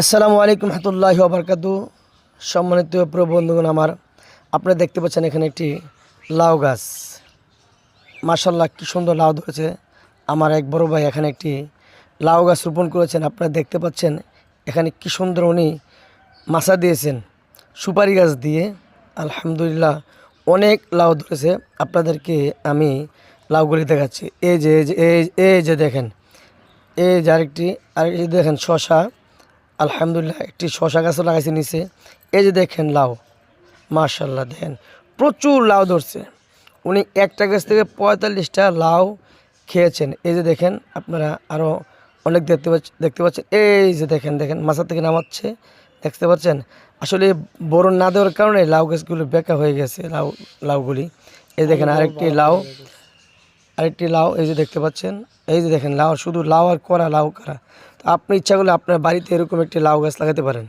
আসসালামু আলাইকুম হাতুল্লাহ বরকাতু সম্মানিত প্রিয় আমার, আপনারা দেখতে পাচ্ছেন এখানে একটি লাউ গাছ। মার্শাল্লাহ কী সুন্দর লাউ ধরেছে। আমার এক বড় ভাই এখানে একটি লাউ গাছ রোপণ করেছেন, আপনারা দেখতে পাচ্ছেন এখানে কী সুন্দর উনি মাছা দিয়েছেন, সুপারি গাছ দিয়ে। আলহামদুলিল্লাহ, অনেক লাউ ধরেছে। আপনাদেরকে আমি লাউগুলি দেখাচ্ছি। এই যে এই যে দেখেন, এই যে আরেকটি আরেকটি দেখেন শশা আলহামদুলিল্লাহ, একটি শশা গাছও লাগাইছে নিচে। এই যে দেখেন লাউ মার্শাল্লাহ দেখেন, প্রচুর লাউ ধরছে। উনি একটা গাছ থেকে পঁয়তাল্লিশটা লাউ খেয়েছেন। এই যে দেখেন, আপনারা আরও অনেক দেখতে পাচ্ছেন দেখতে পাচ্ছেন। এই যে দেখেন দেখেন, মাথা থেকে নামাচ্ছে। দেখতে পাচ্ছেন? আসলে বরণ না দেওয়ার কারণে লাউ গাছগুলো বেঁকা হয়ে গেছে, লাউ, লাউগুলি। এই দেখেন, আরেকটি লাউ আরেকটি লাউ, এই যে দেখতে পাচ্ছেন? এই যে দেখেন, লাউ, শুধু লাউ আর করা লাউ করা আপনি ইচ্ছা করলে আপনার বাড়িতে এরকম একটি লাউ গাছ লাগাতে পারেন।